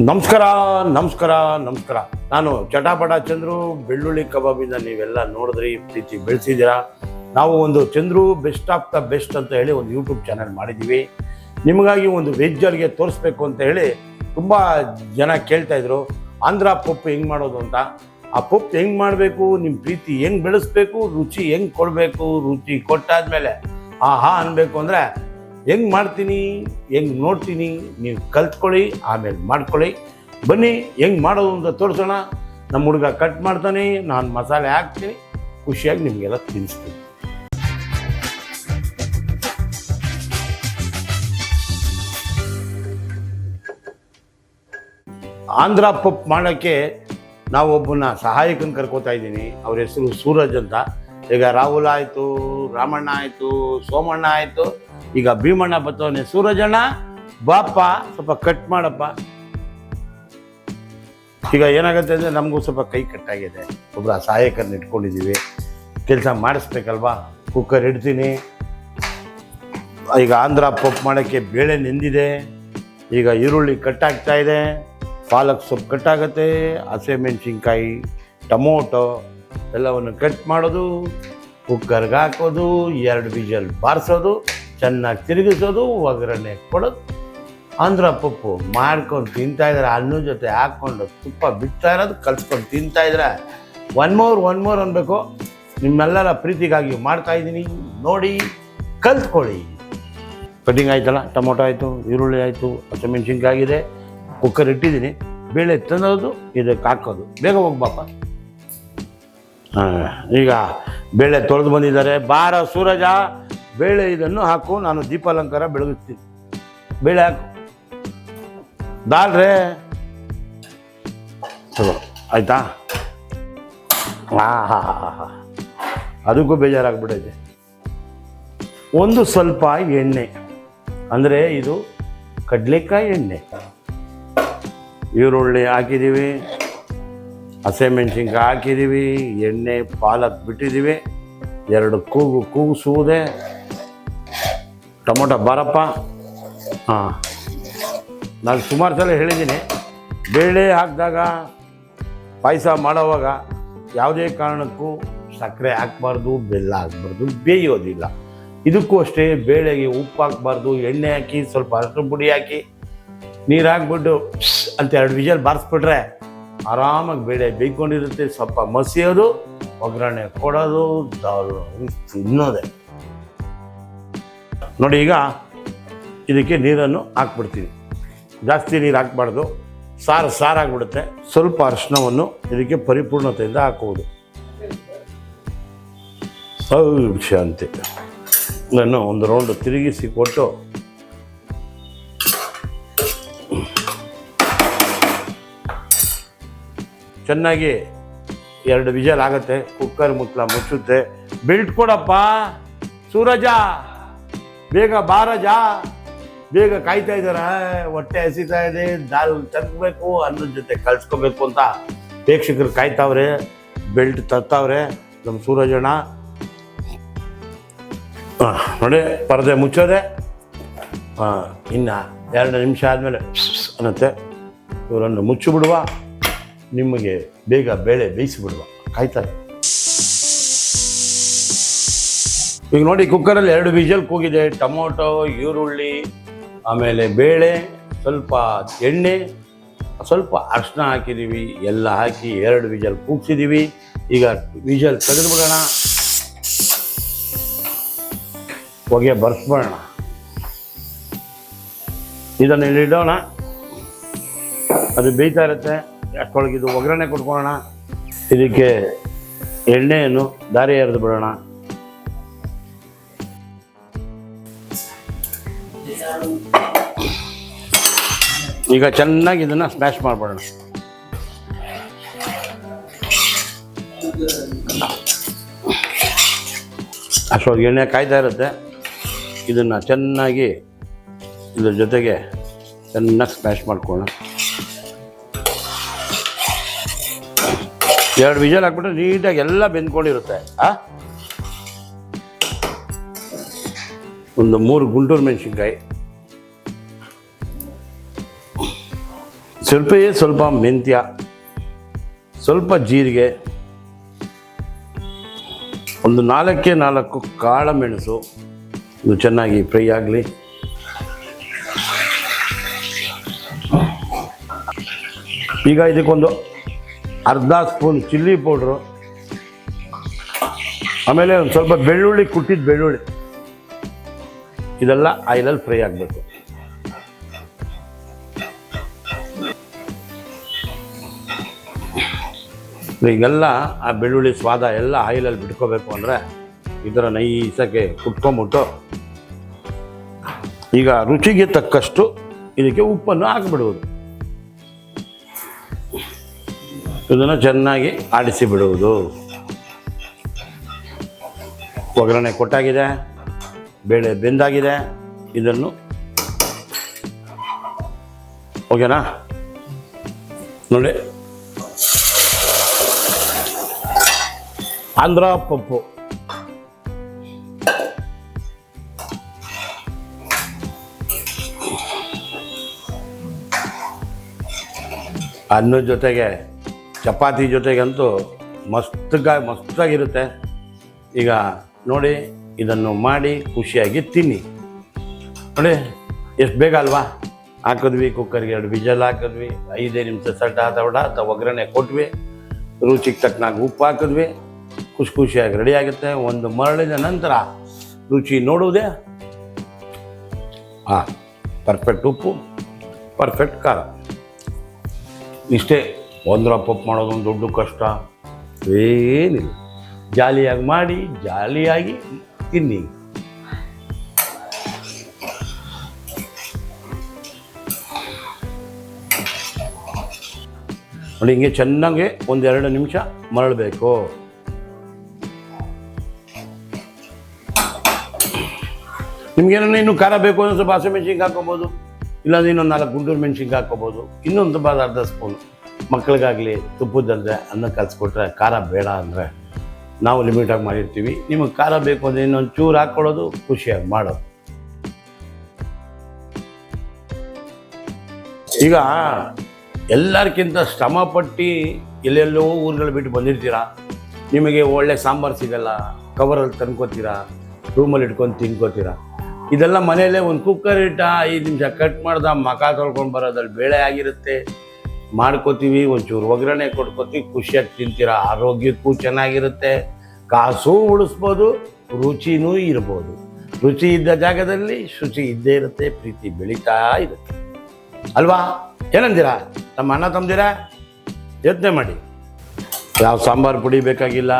ನಮಸ್ಕಾರ ನಮಸ್ಕಾರ ನಮಸ್ಕಾರ. ನಾನು ಚಟಾಪಟ ಚಂದ್ರು, ಬೆಳ್ಳುಳ್ಳಿ ಕಬಾಬಿಂದ ನೀವೆಲ್ಲ ನೋಡಿದ್ರಿ, ಪ್ರೀತಿ ಬೆಳೆಸಿದ್ದೀರಾ? ನಾವು ಒಂದು Chandru best of the best ಅಂತ ಹೇಳಿ ಒಂದು ಯೂಟ್ಯೂಬ್ ಚಾನಲ್ ಮಾಡಿದ್ದೀವಿ. ನಿಮಗಾಗಿ ಒಂದು ವೆಜ್ ತೋರಿಸ್ಬೇಕು ಅಂತ ಹೇಳಿ ತುಂಬ ಜನ ಕೇಳ್ತಾ ಇದ್ರು. ಆಂಧ್ರ ಪಪ್ಪು ಹೆಂಗೆ ಮಾಡೋದು ಅಂತ. ಆ ಪಪ್ಪು ಹೆಂಗೆ ಮಾಡಬೇಕು ನಿಮ್ಮ ಪ್ರೀತಿ ಹೆಂಗೆ ಬೆಳೆಸ್ಬೇಕು, ರುಚಿ ಹೆಂಗೆ ಕೊಡಬೇಕು, ರುಚಿ ಕೊಟ್ಟಾದ್ಮೇಲೆ ಆಹಾ ಅನ್ಬೇಕು ಅಂದರೆ ಹೆಂಗೆ ಮಾಡ್ತೀನಿ, ಹೆಂಗೆ ನೋಡ್ತೀನಿ, ನೀವು ಕಲ್ತ್ಕೊಳ್ಳಿ, ಆಮೇಲೆ ಮಾಡ್ಕೊಳ್ಳಿ. ಬನ್ನಿ, ಹೆಂಗೆ ಮಾಡೋದು ಅಂತ ತೋರಿಸೋಣ. ನಮ್ಮ ಹುಡುಗ ಕಟ್ ಮಾಡ್ತಾನೆ, ನಾನು ಮಸಾಲೆ ಹಾಕ್ತೀನಿ, ಖುಷಿಯಾಗಿ ನಿಮಗೆಲ್ಲ ತಿನ್ನಿಸ್ತೀನಿ ಆಂಧ್ರ ಪಪ್ ಮಾಡೋಕ್ಕೆ ನಾವು ಒಬ್ಬನ ಸಹಾಯಕನ ಕರ್ಕೋತಾ ಇದ್ದೀನಿ. ಅವ್ರ ಹೆಸರು ಸೂರಜ್ ಅಂತ. ಈಗ ರಾಹುಲ್ ಆಯಿತು, ರಾಮಣ್ಣ ಆಯಿತು, ಸೋಮಣ್ಣ ಆಯಿತು ಈಗ ಭೀಮಣ್ಣ ಬತ್ತವನೇ ಸೂರಜಣ್ಣ ಬಾಪ ಸ್ವಲ್ಪ ಕಟ್ ಮಾಡಪ್ಪ. ಈಗ ಏನಾಗುತ್ತೆ ಅಂದರೆ ನಮಗೂ ಸ್ವಲ್ಪ ಕೈ ಕಟ್ಟಾಗಿದೆ ಒಬ್ಬರ ಸಹಾಯಕರನ್ನ ಇಟ್ಕೊಂಡಿದ್ದೀವಿ ಕೆಲಸ ಮಾಡಿಸ್ಬೇಕಲ್ವಾ? ಕುಕ್ಕರ್ ಇಡ್ತೀನಿ. ಈಗ ಆಂಧ್ರ ಪಪ್ ಮಾಡೋಕ್ಕೆ ಬೇಳೆ ನೆಂದಿದೆ. ಈಗ ಈರುಳ್ಳಿ ಕಟ್ಟಾಗ್ತಾ ಇದೆ. ಪಾಲಕ್ ಸೊಪ್ಪು ಕಟ್ಟಾಗತ್ತೆ ಹಸಿಮೆಣ್ಸಿನ್ಕಾಯಿ ಟೊಮೊಟೊ ಎಲ್ಲವನ್ನು ಕಟ್ ಮಾಡೋದು ಕುಕ್ಕರ್ಗೆ ಹಾಕೋದು, ಎರಡು ವಿಜಲ್ ಬಾರಿಸೋದು. ಚೆನ್ನಾಗಿ ತಿರುಗಿಸೋದು, ಒಗ್ಗರಣೆ ಕೊಡೋದು. ಆಂಧ್ರ ಪಪ್ಪು ಮಾಡ್ಕೊಂಡು ತಿಂತಾಯಿದ್ರೆ ಅನ್ನ ಜೊತೆ ಹಾಕ್ಕೊಂಡು ತುಪ್ಪ ಬಿಡ್ತಾ ಇರೋದು, ಕಲ್ಸ್ಕೊಂಡು ತಿಂತಾಯಿದ್ರೆ ಒನ್ ಮೋರ್ ಒನ್ ಮೋರ್ ಅನ್ಬೇಕು. ನಿಮ್ಮೆಲ್ಲರ ಪ್ರೀತಿಗಾಗಿ ಮಾಡ್ತಾ ಇದ್ದೀನಿ. ನೋಡಿ, ಕಲ್ತ್ಕೊಳ್ಳಿ. ಕಟಿಂಗ್ ಆಯ್ತಲ್ಲ, ಟೊಮೊಟೊ ಆಯಿತು, ಈರುಳ್ಳಿ ಆಯಿತು, ಹಸಿಮೆಣ್ಸಿನ್ಕಾಯಿ ಆಗಿದೆ. ಕುಕ್ಕರ್ ಇಟ್ಟಿದ್ದೀನಿ. ಬೇಳೆ ತಂದೋದು ಇದಕ್ಕೆ ಹಾಕೋದು. ಬೇಗ ಹೋಗ್ಬಾಪ ಈಗ ಬೇಳೆ ತೊಳೆದು ಬಂದಿದ್ದಾರೆ. ಬಾರ ಸೂರಜ. ಬೇಳೆ ಇದನ್ನು ಹಾಕು, ನಾನು ದೀಪಾಲಂಕಾರ ಬೆಳಗಿಸ್ತೀನಿ. ಬೇಳೆ ಹಾಕು. ದಾಳ್ರೆ ತಗೋ ಆಯ್ತಾ? ಹಾಂ ಹಾಂ ಹಾಂ ಹಾಂ. ಅದಕ್ಕೂ ಬೇಜಾರಾಗ್ಬಿಟ್ಟೈತೆ ಒಂದು ಸ್ವಲ್ಪ ಎಣ್ಣೆ. ಅಂದರೆ ಇದು ಕಡಲೆಕಾಯಿ ಎಣ್ಣೆ. ಈರುಳ್ಳಿ ಹಾಕಿದ್ದೀವಿ ಹಸಿಮೆಣ್ಸಿನ್ಕಾಯಿ ಹಾಕಿದ್ದೀವಿ ಎಣ್ಣೆ ಪಾಲಕ್ ಬಿಟ್ಟಿದ್ದೀವಿ ಎರಡು ಕೂಗು ಕೂಗಿಸುವುದೇ. ಟೊಮೊಟೊ ಬಾರಪ್ಪ. ಹಾಂ. ನಾನು ಸುಮಾರು ಸಲ ಹೇಳಿದ್ದೀನಿ, ಬೇಳೆ ಹಾಕಿದಾಗ ಪಾಯಸ ಮಾಡೋವಾಗ ಯಾವುದೇ ಕಾರಣಕ್ಕೂ ಸಕ್ಕರೆ ಹಾಕ್ಬಾರ್ದು, ಬೆಲ್ಲ ಹಾಕ್ಬಾರ್ದು, ಬೇಯೋದಿಲ್ಲ. ಇದಕ್ಕೂ ಅಷ್ಟೇ ಬೇಳೆಗೆ ಉಪ್ಪು ಹಾಕ್ಬಾರ್ದು, ಎಣ್ಣೆ ಹಾಕಿ, ಸ್ವಲ್ಪ ಅರಶಿನ ಪುಡಿ ಹಾಕಿ, ನೀರು ಹಾಕ್ಬಿಟ್ಟು ಅಂತ ಎರಡು ವಿಜಲ್ ಬಾರಿಸ್ಬಿಟ್ರೆ ಆರಾಮಾಗಿ ಬೇಳೆ ಬೇಯ್ಕೊಂಡಿರುತ್ತೆ. ಸ್ವಲ್ಪ ಮಸಿಯೋದು, ಒಗ್ಗರಣೆ ಕೊಡೋದು ತಿನ್ನೋದೆ. ನೋಡಿ ಈಗ ಇದಕ್ಕೆ ನೀರನ್ನು ಹಾಕ್ಬಿಡ್ತೀವಿ ಜಾಸ್ತಿ ನೀರು ಹಾಕ್ಬಾರ್ದು. ಸಾರು ಸಾರಾಗ್ಬಿಡುತ್ತೆ ಸ್ವಲ್ಪ ಅರ್ಶನವನ್ನು ಇದಕ್ಕೆ ಪರಿಪೂರ್ಣತೆಯಿಂದ ಹಾಕುವುದು ಶಾಂತಿ ನಾನು ಒಂದು ರೌಂಡ್ ತಿರುಗಿಸಿ ಕೊಟ್ಟು ಚೆನ್ನಾಗಿ ಎರಡು ವಿಜಲ್ ಆಗುತ್ತೆ. ಕುಕ್ಕರ್ ಮುತ್ಲ ಮುಚ್ಚುತ್ತೆ. ಬಿಲ್ಟ್ ಕೊಡಪ್ಪ. ಸೂರಜ! ಬೇಗ ಬಾರಜ ಬೇಗ ಕಾಯ್ತಾ ಇದ್ದಾರೆ ಹೊಟ್ಟೆ ಹಸಿತಾ ಇದೆ, ದಾಲ್ ತಗ್ಬೇಕು ಅನ್ನದ ಜೊತೆ ಕಳ್ಸ್ಕೋಬೇಕು ಅಂತ ಪ್ರೇಕ್ಷಕರು ಕಾಯ್ತಾವ್ರೆ, ಬೆಲ್ಟ್ ತರ್ತಾವ್ರೆ ನಮ್ಮ ಸೂರಜಣ್ಣ ನೋಡಿ, ಪರದೆ ಮುಚ್ಚೋದೆ. ಹಾಂ ಇನ್ನು ಎರಡು ನಿಮಿಷ ಆದಮೇಲೆ ಅನ್ನತ್ತೆ. ಇವರನ್ನು ಮುಚ್ಚಿಬಿಡುವ. ನಿಮಗೆ ಬೇಗ ಬೇಳೆ ಬೇಯಿಸಿಬಿಡುವ. ಕಾಯ್ತಾರೆ ಈಗ ನೋಡಿ ಕುಕ್ಕರಲ್ಲಿ ಎರಡು ವಿಜಲ್ ಕೂಗಿದೆ. ಟೊಮೊಟೊ, ಈರುಳ್ಳಿ, ಆಮೇಲೆ ಬೇಳೆ, ಸ್ವಲ್ಪ ಎಣ್ಣೆ, ಸ್ವಲ್ಪ ಅರ್ಶನ ಹಾಕಿದ್ದೀವಿ ಎಲ್ಲ ಹಾಕಿ ಎರಡು ವಿಜಲ್ ಕೂಗ್ಸಿದ್ದೀವಿ ಈಗ ವಿಜಲ್ ತೆಗೆದುಬಿಡೋಣ. ಹೊಗೆ ಬರ್ಸ್ಬಿಡೋಣ. ಇದನ್ನು ಇಡೋಣ. ಅದು ಬೇಯ್ತಾ ಇರುತ್ತೆ. ಅಷ್ಟೊಳಗೆ ಇದು ಒಗ್ಗರಣೆ ಕೊಟ್ಕೊಳ್ಳೋಣ. ಇದಕ್ಕೆ ಎಣ್ಣೆಯನ್ನು ದಾರಿ ಎರೆದು ಬಿಡೋಣ. ಈಗ ಚೆನ್ನಾಗಿ ಇದನ್ನು ಸ್ಮ್ಯಾಶ್ ಮಾಡಿಬಿಡೋಣ. ಅಷ್ಟೊಳಗೆ ಎಣ್ಣೆ ಕಾಯ್ತಾ ಇರುತ್ತೆ. ಇದನ್ನು ಚೆನ್ನಾಗಿ ಇದ್ರ ಜೊತೆಗೆ ಚೆನ್ನಾಗಿ ಸ್ಮ್ಯಾಶ್ ಮಾಡ್ಕೊಳ್ಳೋಣ. ಎರಡು ವಿಜಲ್ ಹಾಕ್ಬಿಟ್ರೆ ನೀಟಾಗಿ ಎಲ್ಲ ಬೆಂದ್ಕೊಂಡಿರುತ್ತೆ. ಆ? ಒಂದು ಮೂರು ಗುಂಟೂರು ಮೆಣಸಿನ್ಕಾಯಿ. ಸ್ವಲ್ಪ ಸ್ವಲ್ಪ ಮೆಂತ್ಯ, ಸ್ವಲ್ಪ ಜೀರಿಗೆ, ಒಂದು ನಾಲ್ಕೇ ನಾಲ್ಕು ಕಾಳಮೆಣಸು ಇದು ಚೆನ್ನಾಗಿ ಫ್ರೈ ಆಗಲಿ. ಈಗ ಇದಕ್ಕೊಂದು ಅರ್ಧ ಸ್ಪೂನ್ ಚಿಲ್ಲಿ ಪೌಡ್ರು. ಆಮೇಲೆ ಒಂದು ಸ್ವಲ್ಪ ಬೆಳ್ಳುಳ್ಳಿ ಕುಟ್ಟಿದ ಬೆಳ್ಳುಳ್ಳಿ. ಇದೆಲ್ಲ ಆಯಿಲಲ್ಲಿ ಫ್ರೈ ಆಗಬೇಕು. ಈಗೆಲ್ಲ ಆ ಬೆಳ್ಳುಳ್ಳಿ ಸ್ವಾದ ಎಲ್ಲ ಆಯಿಲಲ್ಲಿ ಬಿಟ್ಕೋಬೇಕು ಅಂದರೆ ಇದರ ನೈಸಕ್ಕೆ ಕುಟ್ಕೊಂಬಿಟ್ಟು ಈಗ ರುಚಿಗೆ ತಕ್ಕಷ್ಟು ಇದಕ್ಕೆ ಉಪ್ಪನ್ನು ಹಾಕಿಬಿಡುವುದು. ಇದನ್ನು ಚೆನ್ನಾಗಿ ಆಡಿಸಿ ಬಿಡುವುದು ಒಗ್ಗರಣೆ ಕೊಟ್ಟಾಗಿದೆ. ಬೇಳೆ ಬೆಂದಾಗಿದೆ. ಇದನ್ನು ಓಕೆನಾ? ನೋಡಿ. ಆಂಧ್ರ ಪಪ್ಪು ಅನ್ನದ ಜೊತೆಗೆ ಚಪಾತಿ ಜೊತೆಗಂತೂ ಮಸ್ತಾಗಿ ಮಸ್ತಾಗಿರುತ್ತೆ. ಈಗ ನೋಡಿ. ಇದನ್ನು ಮಾಡಿ ಖುಷಿಯಾಗಿ ತಿನ್ನಿ. ನೋಡಿ, ಎಷ್ಟು ಬೇಗ ಅಲ್ವಾ? ಹಾಕಿದ್ವಿ, ಕುಕ್ಕರ್ಗೆ ಎರಡು ವಿಜಲ್ ಹಾಕಿದ್ವಿ, ಐದೇ ನಿಮಿಷ ಸಡ್ಡ ಆದವಡ ಅಥವಾ ಒಗ್ಗರಣೆ ಕೊಟ್ವಿ. ರುಚಿಗೆ ತಕ್ಕನಾಗಿ ಉಪ್ಪು ಹಾಕಿದ್ವಿ. ಖುಷಿ ಖುಷಿಯಾಗಿ ರೆಡಿ ಆಗುತ್ತೆ. ಒಂದು ಮರಳಿದ ನಂತರ ರುಚಿ ನೋಡುವುದೇ? ಹಾಂ ಪರ್ಫೆಕ್ಟ್ ಉಪ್ಪು ಪರ್ಫೆಕ್ಟ್ ಖಾರ. ಇಷ್ಟೇ ಒಂದರ ಪಪ್ಪು ಮಾಡೋದು ಒಂದು ದೊಡ್ಡ ಕಷ್ಟ. ಏನಿಲ್ಲ. ಜಾಲಿಯಾಗಿ ಮಾಡಿ, ಜಾಲಿಯಾಗಿ ತಿನ್ನಿ. ನೋಡಿ, ಹಿಂಗೆ ಚೆನ್ನಾಗಿ ಒಂದೆರಡು ನಿಮಿಷ ಮರಳಬೇಕು. ನಿಮ್ಗೇನೋ ಇನ್ನು ಖಾರ ಬೇಕು ಅಂದ್ರೆ ಸ್ವಲ್ಪ ಹಸಿಮೆಣ್ಸಿನ್ಕಾಯಿ ಹಾಕೋಬೋದು ಇಲ್ಲಾಂದ್ರೆ ಇನ್ನೊಂದು ನಾಲ್ಕು ಗುಂಟೂರು ಮೆಣಸಿನ್ಕಾಯಿ ಹಾಕೋಬೋದು ಇನ್ನೊಂದು ಅರ್ಧ ಸ್ಪೂನ್ ಮಕ್ಕಳಿಗಾಗಲಿ ತುಪ್ಪದಲ್ಲದೆ ಅನ್ನ ಕಲಿಸ್ಕೊಟ್ರೆ ಖಾರ ಬೇಡ ಅಂದರೆ. ನಾವು ಲಿಮಿಟಾಗಿ ಮಾಡಿರ್ತೀವಿ. ನಿಮಗೆ ಖಾರ ಬೇಕು ಅಂದರೆ ಇನ್ನೊಂದು ಚೂರು ಹಾಕ್ಕೊಳ್ಳೋದು ಖುಷಿಯಾಗಿ ಮಾಡೋದು. ಈಗ ಎಲ್ಲರಿಗಿಂತ ಶ್ರಮಪಟ್ಟು ಎಲ್ಲೆಲ್ಲೋ ಊರುಗಳು ಬಿಟ್ಟು ಬಂದಿರ್ತೀರಾ? ನಿಮಗೆ ಒಳ್ಳೆ ಸಾಂಬಾರು ಸಿಗಲ್ಲ ಕವರಲ್ಲಿ ತಂದ್ಕೋತೀರಾ ರೂಮಲ್ಲಿ ಇಟ್ಕೊಂಡು ತಿನ್ಕೋತೀರಾ? ಇದೆಲ್ಲ ಮನೆಯಲ್ಲೇ ಒಂದು ಕುಕ್ಕರ್ ಇಟ್ಟ ಐದು ನಿಮಿಷ ಕಟ್ ಮಾಡ್ದ ಮಕ ತೊಳ್ಕೊಂಡು ಬರೋದ್ರಲ್ಲಿ ಬೇಳೆ ಆಗಿರುತ್ತೆ. ಮಾಡ್ಕೋತೀವಿ, ಒಂಚೂರು ಒಗ್ಗರಣೆ ಕೊಟ್ಕೋತೀವಿ, ಖುಷಿಯಾಗಿ ತಿಂತೀರ, ಆರೋಗ್ಯಕ್ಕೂ ಚೆನ್ನಾಗಿರುತ್ತೆ. ಕಾಸು ಉಳಿಸ್ಬೋದು, ರುಚಿನೂ ಇರ್ಬೋದು. ರುಚಿ ಇದ್ದ ಜಾಗದಲ್ಲಿ ಶುಚಿ ಇದ್ದೇ ಇರುತ್ತೆ, ಪ್ರೀತಿ ಬೆಳೀತಾ ಇರುತ್ತೆ. ಅಲ್ವಾ? ಏನಂದಿರಾ? ನಮ್ಮ ಅಣ್ಣ ತಂದಿರಾ ಯೋಚನೆ ಮಾಡಿ. ಯಾವ ಸಾಂಬಾರು ಪುಡಿ ಬೇಕಾಗಿಲ್ಲ,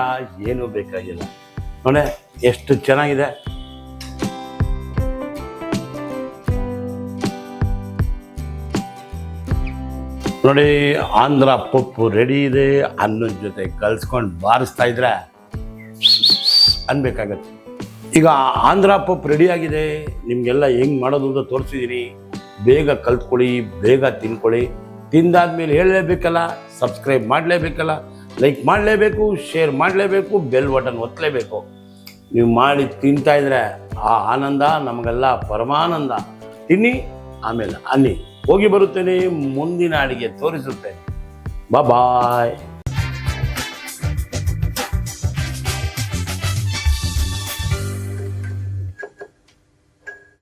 ಏನೂ ಬೇಕಾಗಿಲ್ಲ. ನೋಡೆ, ಎಷ್ಟು ಚೆನ್ನಾಗಿದೆ. ನೋಡಿ, ಆಂಧ್ರ ಪಪ್ಪು ರೆಡಿ ಇದೆ. ಅನ್ನದ ಜೊತೆ ಕಲ್ಸ್ಕೊಂಡು ಬಾರಿಸ್ತಾ ಇದ್ರೆ ಅನ್ಬೇಕಾಗತ್ತೆ. ಈಗ ಆಂಧ್ರ ರೆಡಿ ಆಗಿದೆ. ನಿಮಗೆಲ್ಲ ಹೆಂಗೆ ಮಾಡೋದು ಅಂತ ತೋರಿಸಿದ್ದೀನಿ ಬೇಗ ಕಲ್ತ್ಕೊಳ್ಳಿ, ಬೇಗ ತಿನ್ಕೊಳ್ಳಿ. ತಿಂದಾದ್ಮೇಲೆ ಹೇಳಲೇಬೇಕಲ್ಲ ಸಬ್ಸ್ಕ್ರೈಬ್ ಮಾಡಲೇಬೇಕಲ್ಲ ಲೈಕ್ ಮಾಡಲೇಬೇಕು ಶೇರ್ ಮಾಡಲೇಬೇಕು ಬೆಲ್ ಬಟನ್ ಒತ್ತಲೇಬೇಕು ನೀವು ಮಾಡಿ ತಿಂತಾ ಇದ್ರೆ ಆ ಆನಂದ, ನಮಗೆಲ್ಲ ಪರಮಾನಂದ. ತಿನ್ನಿ, ಆಮೇಲೆ ಅನ್ನಿ. ಹೋಗಿ ಬರುತ್ತೇನೆ ಮುಂದಿನ ಅಡಿಗೆ ತೋರಿಸುತ್ತೇನೆ. ಬಾಯ್